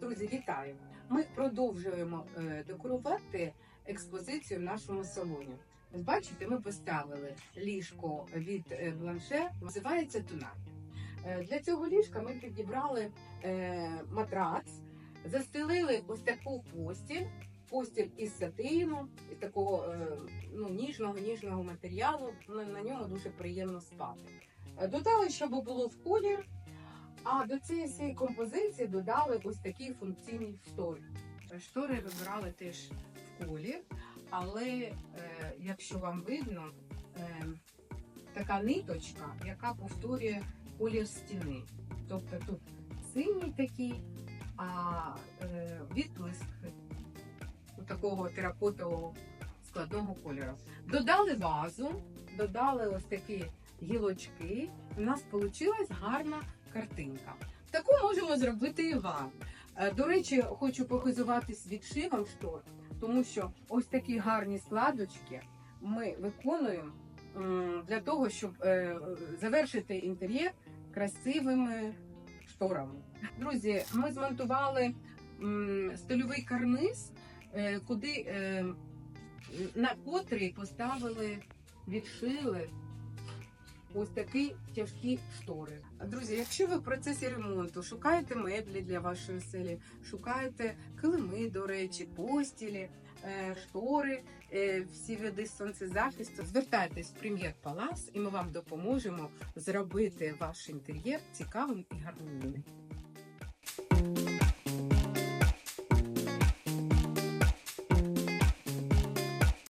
Друзі, вітаю! Ми продовжуємо е, декорувати експозицію в нашому салоні. Бачите, ми поставили ліжко від е, бланше, називається Тунар. Е, Для цього ліжка ми підібрали матрац, застелили ось таку постіль, постіль із сатину, із такого ну, ніжного ніжного матеріалу. На, ньому дуже приємно спати. Додали, щоб було в колір. А до цієї всієї композиції додали ось такі функційні штори. Штори вибирали теж в колір, але е, якщо вам видно, е, така ниточка, яка повторює колір стіни. Тобто тут синій такий, а е, відблиск такого теракотового складного кольору. Додали вазу, додали ось такі гілочки. У нас вийшла гарна картинка. Таку можемо зробити і вам. Е, До речі, хочу похизуватись відшивом штор, тому що ось такі гарні складочки ми виконуємо для того, щоб е, завершити інтер'єр красивими шторами. Друзі, ми змонтували стильовий карниз, е, куди на котрий поставили, відшили ось такі тяжкі штори. Друзі, якщо ви в процесі ремонту шукаєте меблі для вашої оселі, шукаєте килими, до речі, постілі, е, штори, е, всі види сонцезахисту, звертайтесь в прем'єр Палас, і ми вам допоможемо зробити ваш інтер'єр цікавим і гарним.